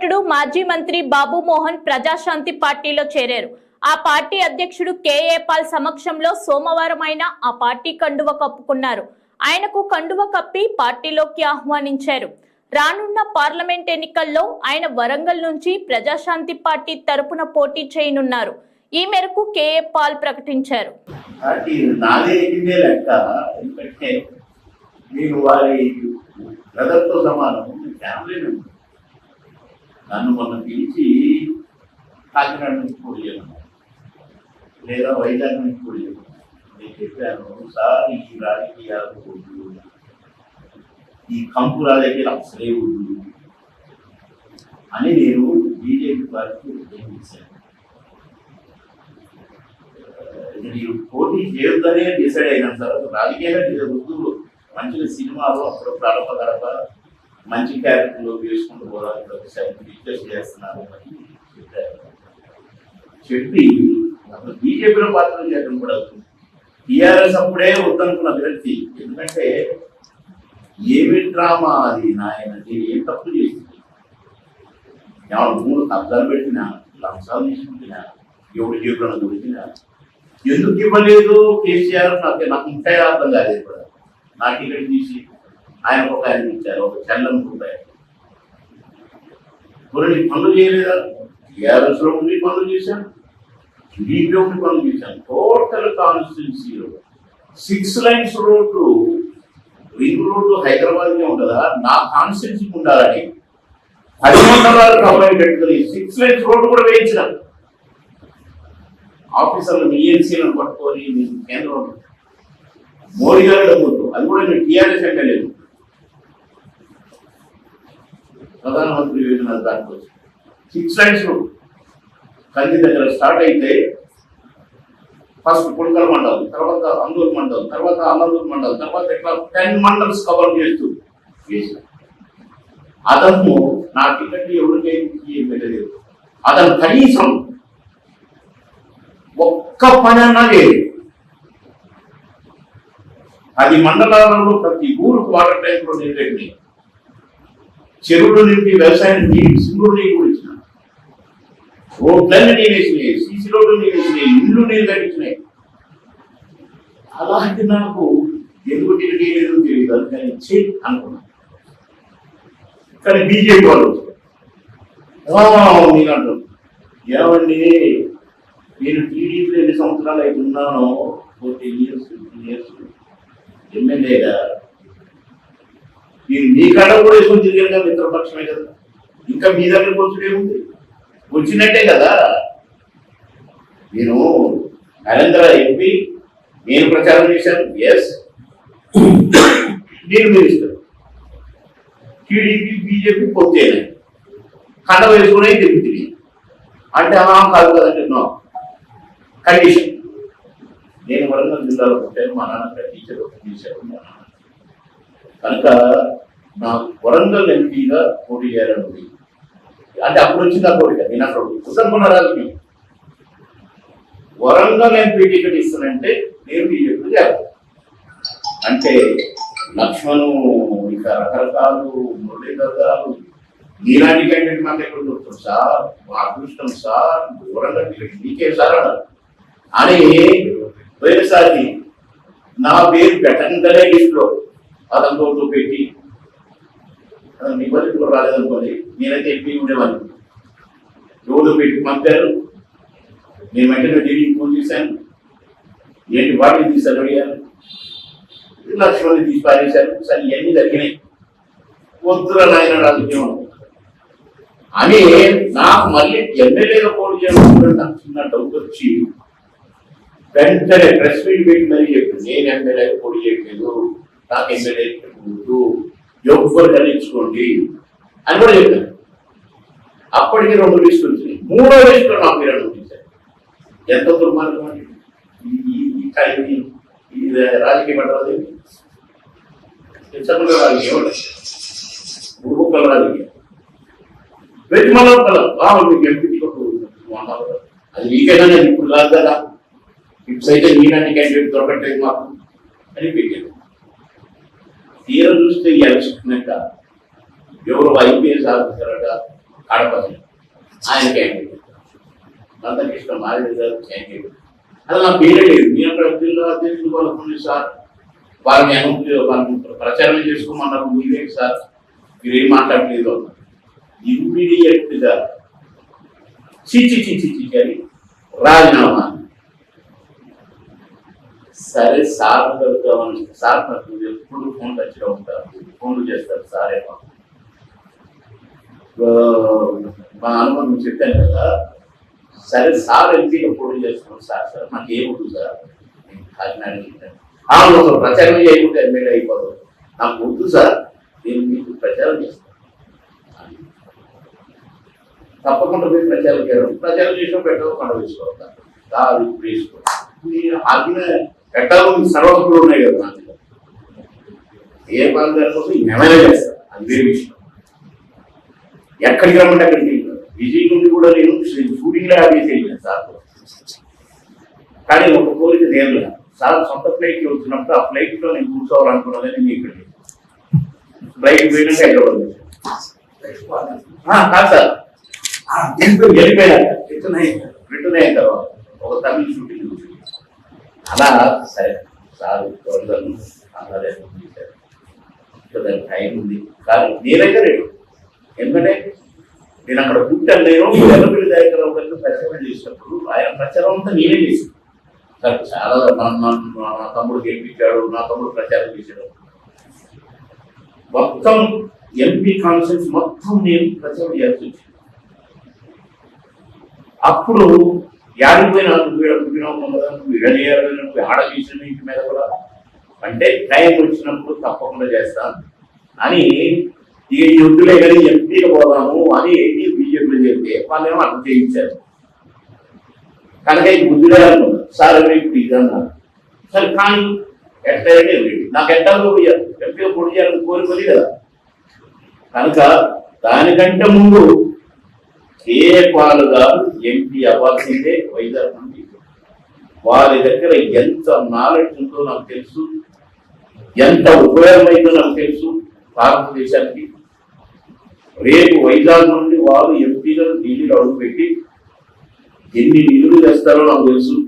నటుడు మాజీ మంత్రి బాబు మోహన్ ప్రజాశాంతి పార్టీలో చేరారు. ఆ పార్టీ అధ్యక్షుడు కేఏ పాల్ సమక్షంలో సోమవారం ఆయన ఆ పార్టీ కండువ కప్పుకున్నారు. ఆయనకు కండువ కప్పి పార్టీలోకి ఆహ్వానించారు. రానున్న పార్లమెంట్ ఎన్నికల్లో ఆయన వరంగల్ నుంచి ప్రజాశాంతి పార్టీ తరపున పోటీ చేయనున్నారు. ఈ మేరకు కేఏ పాల్ ప్రకటించారు. నేను వారి బ్రదర్తో సమానం ఫ్యామిలీ మెంబర్. నన్ను మొన్న పిలిచి కాకినాడ నుంచి పోటీ చేయమన్నారు లేదా వైజాగ్ నుంచి పోటీ చేయమన్నారు నేను చెప్పాను సార్ ఈ రాజకీయాలు వద్దు. ఈ కంపు రాజకీయాలు అసలే వద్దు. అని నేను బీజేపీ పార్టీకి చేశాను. మీరు పోటీ చేయొద్దనే డిసైడ్ అయినాను సార్. రాజకీయాలు వద్దు. మంచిగా సినిమాలు అప్పుడు ప్రారంభ గడప మంచి క్యారెక్టర్లో వేసుకుంటూ పోవాలి ఒకసారి రిక్వెస్ట్ చేస్తున్నారు అని చెప్పి అసలు బీజేపీలో పాత్ర చేయడం కూడా టీఆర్ఎస్ అప్పుడే వద్దనుకున్న అభ్యర్థి. ఎందుకంటే ఏమి డ్రామా అది నాయన నేను ఏం తప్పు చేసింది? ఎవరు మూడు కబ్జాలు పెట్టినా లంచాలు తీసుకుంటున్నా ఎవడు జీవులను దొరికినా? ఎందుకు ఇవ్వలేదు కేసీఆర్? నాకు నాకు ఇంకా అర్థం కాలేదు. కూడా నాకు ఇక్కడ తీసి ఆయన ఒక ఆయన ఇచ్చారు ఒక చల్లం రూపాయి కొన్ని పనులు చేయలేదా? టీఆర్ఎస్ ఉండి పనులు చేశాను. టీడీపీ ఉండి పనులు చేశాను. టోటల్ కాన్స్టిట్యున్సీలో six lines road ring road Hyderabad ఉంటుందా? నా కాన్స్టిట్యున్సీకి ఉండాలని పది మండలాలు కంప్లైంట్ పెట్టుకుని సిక్స్ లైన్స్ రోడ్డు కూడా వేయించిన. ఆఫీసర్లు ఈఎన్సీలను పట్టుకొని మీకు కేంద్రం. మోడీ గారు డబ్బులు అది కూడా టీఆర్ఎస్ అంటే లేదు. ప్రధానమంత్రి యోజన దాంట్లో సిక్స్ లైన్స్ కంది దగ్గర స్టార్ట్ అయితే ఫస్ట్ పుడకల మండలం తర్వాత అందూరు మండలం తర్వాత అన్నదూరు మండలం తర్వాత ఇట్లా టెన్ మండల్స్ కవర్ చేస్తూ చేసిన అతను నా టికెట్ ఎవరికైతే వెళ్ళలేదు అతను కనీసం ఒక్క పని అన్నా లేదు. అది మండలాలలో ప్రతి ఊరు వాటర్ ట్యాంక్లో నీళ్ళు పెట్టినాయి చెరువులు నింపి వ్యవసాయం నీళ్ళు సింగుడు నీళ్ళు కూడా ఇచ్చిన. రోడ్లన్నీ నీళ్ళు వేసినాయి సీసీ రోడ్లు నీళ్ళు వేసినాయి ఇల్లు నీళ్ళు కట్టించినాయి. అలాంటి నాకు ఎందుకు టికెట్ లేదు తెలియదు అందుకని చెయ్యి అనుకున్నాను కానీ బీజేపీ వాళ్ళు నేను అంటాను ఏమండి నేను టీడీపీలో ఎన్ని సంవత్సరాలు అయితే ఉన్నానో ఫోర్టీన్ ఇయర్స్ ఫిఫ్టీన్ ఇయర్స్ ఎమ్మెల్యేగా నేను మీ కాడ కూడా వేసుకొని తిరిగారు కదా మిత్రపక్షమే కదా? ఇంకా మీ దగ్గర వచ్చుడేముంది వచ్చినట్టే కదా? నేను నరేంద్ర ఎంపీ నేను ప్రచారం చేశాను ఎస్ నేను మినిస్టర్. టీడీపీ బీజేపీ పొత్తే కండ వేసుకునే తిరుగుతుంది అంటే ఆ కాదు కదండి నో కండిషన్ నేను వరంగల్ జిల్లాలో పుట్టాను మా నాన్న అక్కడ టీచర్ మా నాన్న కనుక నాకు వరంగల్ ఎంపీగా పోటీ చేయాలని ఉంది అంటే అప్పుడు వచ్చింది ఆ కోరిక నేను అక్కడ కుటుంబ రాజకీయం. వరంగల్ ఎంపీ టికెట్ ఇస్తానంటే నేను బీజేపీ చేయాలి. అంటే లక్ష్మణ్ ఇక రకరకాలు మురళీధరాలు గారు నీలాంటి క్యాండిడేట్ మాకు ఎక్కడ దొరుకుతుంది సార్ మా అదృష్టం సార్ వరంగల్ టికెట్ నీకే సార్ అన్నారు. అని పోయినసారి నా పేరు పెట్టంగానే లిస్ట్లో. అతనితో పెట్టి అతను మీ బలి కూడా రాలేదనుకోండి నేనైతే ఎంపీ ఉండేవాడిని. రోడ్డు పెట్టి పంపారు? నేను వెంటనే ఢిల్లీకి ఫోన్ చేశాను. ఏంటి వాటిని తీశాను అడిగాను లక్ష్మణ్ తీసి పారేశారు. సరే ఇవన్నీ జరిగినాయి. వద్దురా నాయన రాజకీయం అని. నాకు మళ్ళీ ఎమ్మెల్యేగా పోటీ చేయడం నాకు చిన్న డౌట్ వచ్చి వెంటనే ప్రెస్ మీట్ పెట్టి మరీ చెప్పి నేను ఎమ్మెల్యేగా పోటీ చేయట్లేదు. నాకు ఎమ్మెల్యే వద్దు ఎవరు కలిగించుకోండి అని కూడా చెప్పాను అప్పటికి రెండు లిస్టులు వచ్చినాయి మూడో లిస్టులో నా పేరు అనిపించారు ఎంత దుర్మార్గం అండి ఈ- ఈ- ఈ టైం ఇది రాజకీయ పడ్డది చదువుల రాజకీయం ఉండదు గురుకుల రాజకీయం ప్రతి మనం కలం బాగా మీకు ఎంపీ అది మీకైనా నేను ఇప్పుడు కాదు కదా ఇప్పుడు అయితే మీలాంటి క్యాండిడేట్ దొరకట్లేదు మాకు అని పెట్టాను తీరం చూస్తే ఈ ఎవరు ఐపీఎస్ ఆఫీసర్ అట ఆయన క్యాండిడేట్. అందరికి ఇష్టం గారు క్యాండిడేట్. అది నా పేరే లేదు. నేను ప్రభుత్వంలో అధ్యక్షులు వాళ్ళకుంది సార్. వాళ్ళని వాళ్ళని ప్రచారం చేసుకోమన్నారు మీరే సార్. మీరు ఏం మాట్లాడలేదు ఇమ్మీడియట్గా ఇమ్మీడియట్గా చిచి చిచి చిచి అని రాజీనామా సరే సార్ దొరుకుతామని సార్ నాకు ఎప్పుడు ఫోన్ టచ్లో ఉంటారు? ఫోన్లు చేస్తారు సార్ ఏమో మా అనుభవం చెప్పాను కదా సరే సార్ ఎంపీగా పోటీ చేస్తున్నాం సార్ సార్ నాకు ఏముంటుంది సార్. కాకినాడ వెళ్ళాను. ప్రచారం చేయకుండా ఎమ్మెల్యే అయిపోతావు నాకు వద్దు సార్ నేను మీకు ప్రచారం చేస్తాను. తప్పకుండా మీరు ప్రచారం చేయడం ప్రచారం చేసిన పెట్టకుండా పండుగ వేసుకోవాలి కాదు వేసుకోవాలి. వేసుకో మీరు ఆగిన పెట్టాలని సర్వకులు ఉన్నాయి కదా. ఏ పని జరగకపోతే ఏమైనా చేస్తారు. అది వేరే విషయం. ఎక్కడికి రమ్మంటే అక్కడికి. విజయ్ నుండి కూడా నేను షూటింగ్లో ఆడేసి వెళ్ళాను సార్. కానీ ఒక కోరిక నేను సార్ సొంత ఫ్లైట్లో వచ్చినప్పుడు ఆ ఫ్లైట్లో నేను కూర్చోవాలనుకున్నదని నేను ఇక్కడ. ఫ్లైట్ పోయినాక హైదరాబాద్ కాదు సార్. వెళ్ళిపోయాక రిటర్న్ అయిన తర్వాత ఒక తమిళ షూటింగ్ చూసి అలా సరే సార్ తొందరను అలాగే చేశారు ఇంకా దానికి టైం ఉంది. కానీ నేనైతే రేపు ఎందుకంటే నేను అక్కడ పుట్టాను నేను ఎల్లపిల్లి దయాకరావు గారితో ప్రచారం చేసినప్పుడు ఆయన ప్రచారం అంతా నేనే చేశాను. సార్ చాలా నా తమ్ముడు గెలిపించాడు నా తమ్ముడు ప్రచారం చేశాడు. మొత్తం ఎంపీ కాన్ఫరెన్స్ మొత్తం నేను ప్రచారం చేయాల్సి వచ్చింది. అప్పుడు యాడిపోయినా నువ్వు ఇక్కడ పుట్టినావు కదా నువ్వు చేయాలి నువ్వు ఆడ చేసిన ఇంటి మీద కూడా? అంటే టైం వచ్చినప్పుడు తప్పకుండా చేస్తాను అని ఈ యుద్ధులే కానీ ఎంపీగా పోదాము అని బీజేపీలు చెప్తే వాళ్ళు ఏమో అర్థం చేయించారు. కనుక ఈ బుద్ధిగా అనుకున్నారు సార్ ఇప్పుడు ఇది అన్నారు. సరే కానీ ఎట్లయితే నాకు ఎట్టాలో పోయారు ఎంపీగా పొడి చేయాలని కోరుకోలేదు కదా. కనుక దానికంటే ముందు ఏ గారు ఎంపీ అవ్వాల్సిందే వైజాగ్ నుండి. వారి దగ్గర ఎంత నాలెడ్జ్ ఉందో నాకు తెలుసు. ఎంత ఉపయోగమైందో నాకు తెలుసు. భారతదేశానికి. రేపు వైజాగ్ నుండి వారు ఎంపీలో ఢిల్లీలో అడుగుపెట్టి ఎన్ని నిధులు తెస్తారో నాకు తెలుసు.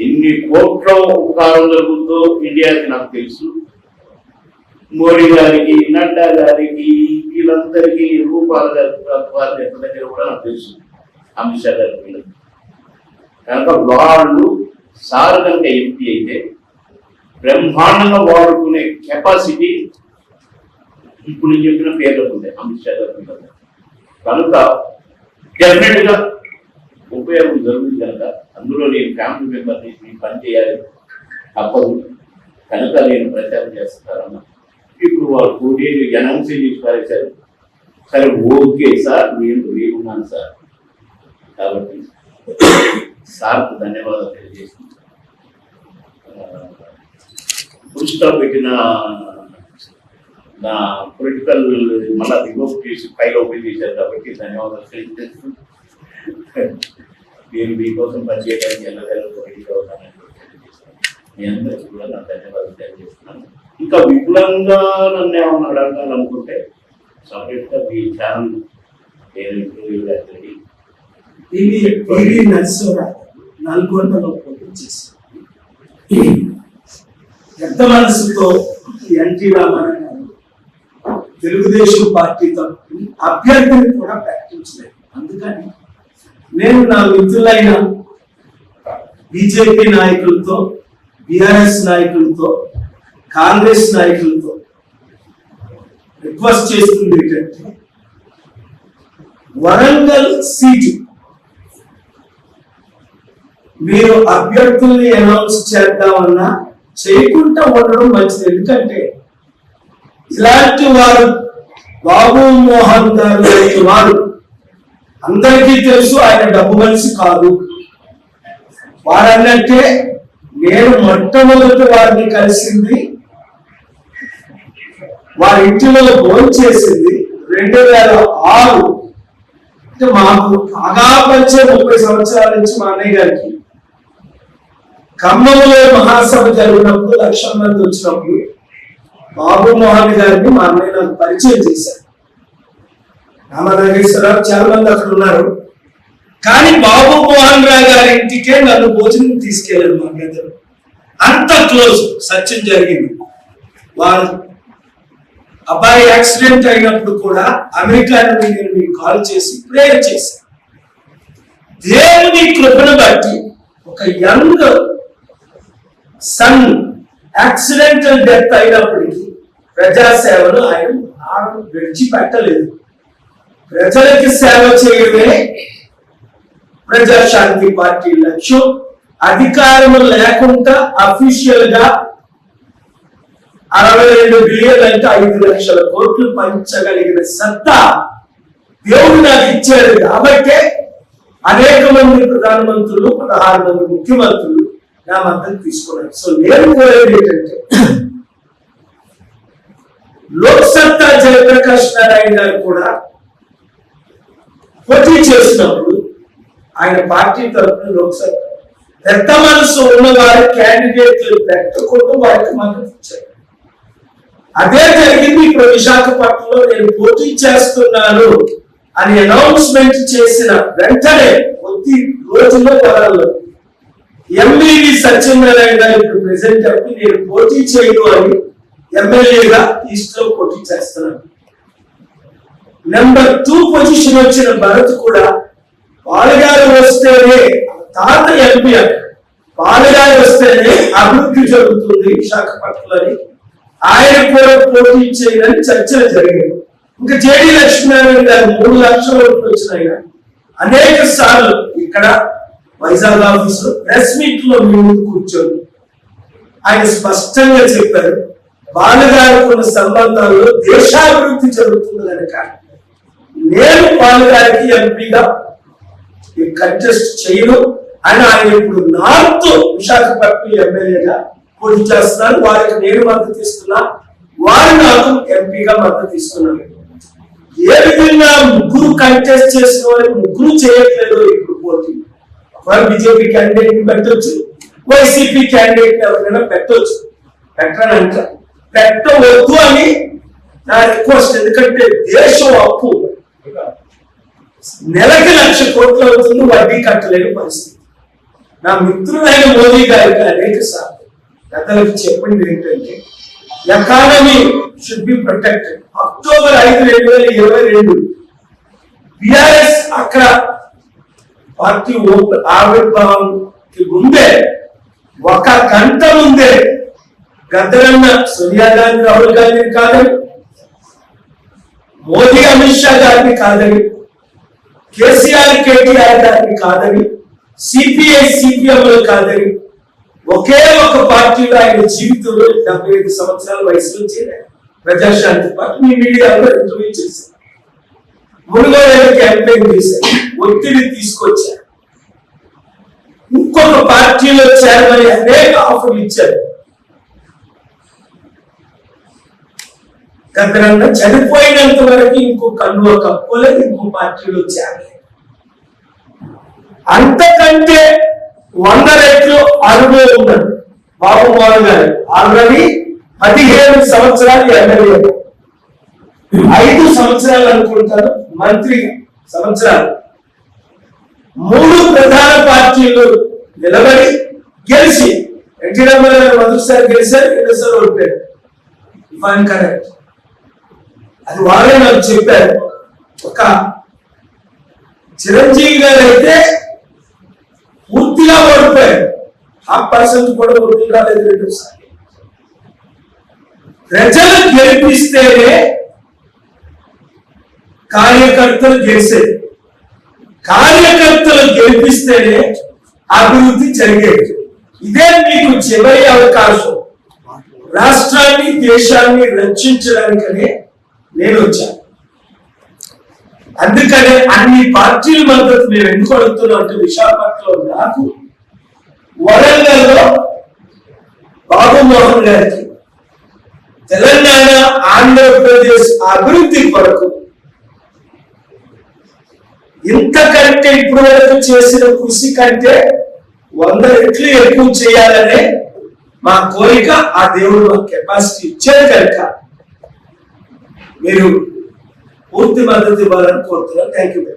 ఎన్ని కోట్ల ఉపకారం జరుగుతుందో ఇండియాకి నాకు తెలుసు. మోడీ గారికి నడ్డా గారికి వీళ్ళందరికీ రూపాల గారి ఎంత దగ్గర కూడా నాకు తెలుసు. అమిత్ షా గారికి కనుక వాళ్ళు సార్ కనుక ఎంపీ అయితే బ్రహ్మాండంగా వాడుకునే కెపాసిటీ ఇప్పుడు నేను చెప్పిన పేర్లకు ఉంది అమిత్ షా గారి కనుక డెఫినెట్గా ఉపయోగం జరుగుతుంది కనుక అందులో నేను ఫ్యామిలీ మెంబర్ని నేను పని చేయాలి తప్పదు. కనుక నేను ప్రచారం చేస్తానన్నా ఇప్పుడు వాళ్ళు పోటీ అనౌన్స్ చేసి పారేశారు సరే ఓకే సార్ నేను లేకున్నాను సార్. కాబట్టి సార్కు ధన్యవాదాలు తెలియజేస్తున్నాను. ఫుల్ పెట్టిన నా పొలిటికల్ మళ్ళా రివోక్ చేసి ఫైల్ ఓపెన్ చేశారు కాబట్టి ధన్యవాదాలు తెలియజేస్తున్నాను. నేను మీకోసం పనిచేయడానికి ఎల్లవేళ రెడీగా ఉన్నానని తెలియజేస్తున్నాను. మీ అందరికీ కూడా నా ధన్యవాదాలు తెలియజేస్తున్నాను. ఇంకా విపులంగా నన్ను ఏమన్నా అడగాలనుకుంటే సపరేట్గా మీ ఛానల్ నేను ఇంటర్వ్యూ రెడీ ఇది పివి నరసింహరావు నల్గొండలో పోటీ చేశారు పెద్ద మనసుతో ఎన్టీ రామారావు గారు తెలుగుదేశం పార్టీ తరఫున అభ్యర్థిని కూడా ప్రకటించలేదు. అందుకని నేను నా మిత్రులైన బీజేపీ నాయకులతో బీఆర్ఎస్ నాయకులతో కాంగ్రెస్ నాయకులతో రిక్వెస్ట్ చేస్తుంది ఏంటంటే వరంగల్ సీటు మీరు అభ్యర్థుల్ని అనౌన్స్ చేద్దామన్నా చేయకుండా ఉండడం మంచిది. ఎందుకంటే ఇలాంటి వారు బాబు మోహన్ గారు లాంటి వారు అందరికీ తెలుసు ఆయన డబ్బు మనిషి కాదు. వారన్నంటే నేను మొట్టమొదటి వారిని కలిసింది వారి ఇంటిలో భోజనం చేసింది రెండు వేల ఆరు. అంటే మాకు బాగా పరిచయం ముప్పై సంవత్సరాల నుంచి మా అన్నయ్య గారికి ఖమ్మంలో మహాసభ జరిగినప్పుడు లక్షల మంది వచ్చినప్పుడు బాబు మోహన్ గారిని మా అన్నయ్య నాకు పరిచయం చేశారు. రామనాగేశ్వరరావు చాలా మంది అక్కడ ఉన్నారు. కానీ బాబు మోహన్ రావు గారి ఇంటికే నన్ను భోజనం తీసుకెళ్ళారు మా అందరూ అంత క్లోజ్ సత్యం జరిగింది. వారు అబ్బాయి యాక్సిడెంట్ అయినప్పుడు కూడా అమెరికా నుండి నేను మీకు కాల్ చేసి ప్రేయర్ చేశాను. దేవుని కృపను బట్టి ఒక యంగ్ సన్ యాక్సిడెంటల్ డెత్ అయినప్పటికీ ప్రజాసేవను ఆయన ఆరు విడిచిపెట్టలేదు. ప్రజలకి సేవ చేయడమే ప్రజాశాంతి పార్టీ లక్ష్యం. అధికారం లేకుండా అఫీషియల్గా అరవై రెండు బిలియన్ అంటే ఐదు లక్షల కోట్లు పంచగలిగిన సత్తా దేవుడు నాకు ఇచ్చాడు కాబట్టే అనేక మంది ప్రధానమంత్రులు పదహారు మంది ముఖ్యమంత్రులు నా మద్దతు తీసుకున్నారు. సో నేను కోరేది ఏంటంటే లోక్సత్తా జయప్రకాష్ నారాయణ గారు కూడా పోటీ చేసినప్పుడు ఆయన పార్టీ తరఫున లోక్సత్తా పెద్ద మనసు ఉన్న వారి క్యాండిడేట్లు పెట్టకుండా వారికి మద్దతు ఇచ్చారు. అదే జరిగింది ఇప్పుడు విశాఖపట్నంలో నేను పోటీ చేస్తున్నాను అని అనౌన్స్మెంట్ చేసిన వెంటనే కొద్ది రోజుల్లో వదలలో ఎంబీవి సత్యనారాయణ గారు ఇప్పుడు ప్రెసెంట్ చెప్పి నేను పోటీ చేయను అని ఎమ్మెల్యేగా ఈస్ట్లో పోటీ చేస్తున్నాను. నెంబర్ టూ పొజిషన్ వచ్చిన భరత్ కూడా పాలగారు వస్తేనే తాత ఎంపీ బాలగారు వస్తేనే అభివృద్ధి జరుగుతుంది విశాఖపట్నంలో అని ఆయన కూడా పోటీ చేయడానికి చర్చలు జరిగాయి. ఇంకా జేడి లక్ష్మీనారాయణ గారు మూడు లక్షల వరకు వచ్చినాయి అనేక సార్లు ఇక్కడ వైజాగ్ ఆఫీస్లో ప్రెస్ మీట్లో మేము కూర్చొని ఆయన స్పష్టంగా చెప్పారు బాలగారికి ఉన్న సంబంధాల్లో దేశాభివృద్ధి జరుగుతుంది కనుక నేను బాలగారికి ఎంపీగా కంటెస్ట్ చేయను. అని ఆయన ఇప్పుడు నార్త్ విశాఖపట్నం ఎమ్మెల్యేగా పూర్తి చేస్తున్నారు. వారికి నేను మద్దతు ఇస్తున్నా. వారు నాకు ఎంపీగా మద్దతు ఇస్తున్నాను. ఏ విధంగా ముగ్గురు కంటెస్ట్ చేసిన వాళ్ళు ముగ్గురు చేయట్లేదు ఇప్పుడు పోటీ. ఒకవేళ బీజేపీ క్యాండిడేట్ పెట్టొచ్చు. వైసీపీ క్యాండిడేట్ ఎవరైనా పెట్టొచ్చు. పెట్టనంట పెట్టవద్దు అని నా రిక్వెస్ట్ ఎందుకంటే దేశం అప్పు. నెలకి లక్ష కోట్లు అవుతుంది వడ్డీ కట్టలేని పరిస్థితి. నా మిత్రులైన మోదీ గారికి అనేక సార్లు పెద్దలకు చెప్పింది ఏంటంటే economy should be protected October ఐదు రెండు వేల ఇరవై రెండు బిఆర్ఎస్ అక్కడ పార్టీ ఓపె- ఆవిర్భావంకి ముందే ఒక గంట ముందే గద్దరన్న సోనియా గాంధీ రాహుల్ గాంధీని కాదని మోదీ అమిత్ షా గారిని కాదని కేసీఆర్ కేటీఆర్ గారిని కాదని సిపిఐ సిపిఎంలు కాదని ఒకే ఒక పార్టీలో ఆయన జీవితంలో డెబ్బై ఐదు సంవత్సరాల వయసులో చేరారు. ప్రజాశాంతి పార్టీ. మీ మీడియాలో ఇంటర్వ్యూ చేశారు. మునుగోడు క్యాంపెయిన్ చేశారు. ఒత్తిడి తీసుకొచ్చారు. ఇంకొక పార్టీలో చేరమని అనేక ఆఫర్లు ఇచ్చారు. గద్దరన్న చనిపోయినంత వరకు ఇంకో కన్ను కప్పులకు ఇంకో పార్టీలో చేరలేదు అంతకంటే వంద రెట్లు అనుభవం ఉన్నాడు బాబు మోహన్ గారు ఆల్రెడీ పదిహేను సంవత్సరాలు ఎమ్మెల్యే. ఐదు సంవత్సరాలు అనుకుంటారు మంత్రి సంవత్సరాలు. మూడు ప్రధాన పార్టీలు నిలబడి గెలిచి ఎన్టీ రామారావు గారు మొదటిసారి గెలిచారు రెండోసారి ఓడిపోయారు. కరెక్ట్. అది వాళ్ళే నాకు చెప్పారు. ఒక చిరంజీవి గారు అయితే పూర్తిగా ఓడిపోయారు. ఆ పర్సెంట్ కూడా ఓట్లు రాలేదు రెండోసారి ప్రజలు గెలిపిస్తేనే కార్యకర్తలు గెలిచేది. కార్యకర్తలు గెలిపిస్తేనే అభివృద్ధి జరిగేది. ఇదే మీకు చివరి అవకాశం. రాష్ట్రాన్ని దేశాన్ని రక్షించడానికనే నేను వచ్చాను. అందుకనే అన్ని పార్టీల మద్దతు మేము ఎందుకు అడుగుతున్నాం అంటే విశాఖపట్నంలో నాకు వరంగల్లో బాబు మోహన్ గారికి తెలంగాణ ఆంధ్రప్రదేశ్ అభివృద్ధి కొరకు ఇంతకంటే ఇప్పుడు వరకు చేసిన కృషి కంటే వంద రెట్లు ఎక్కువ చేయాలనే మా కోరిక ఆ దేవుడు మా కెపాసిటీ ఇచ్చారు కనుక మీరు పూర్తి మద్దతు ఇవ్వాలని కోరుతున్నాను థ్యాంక్ యూ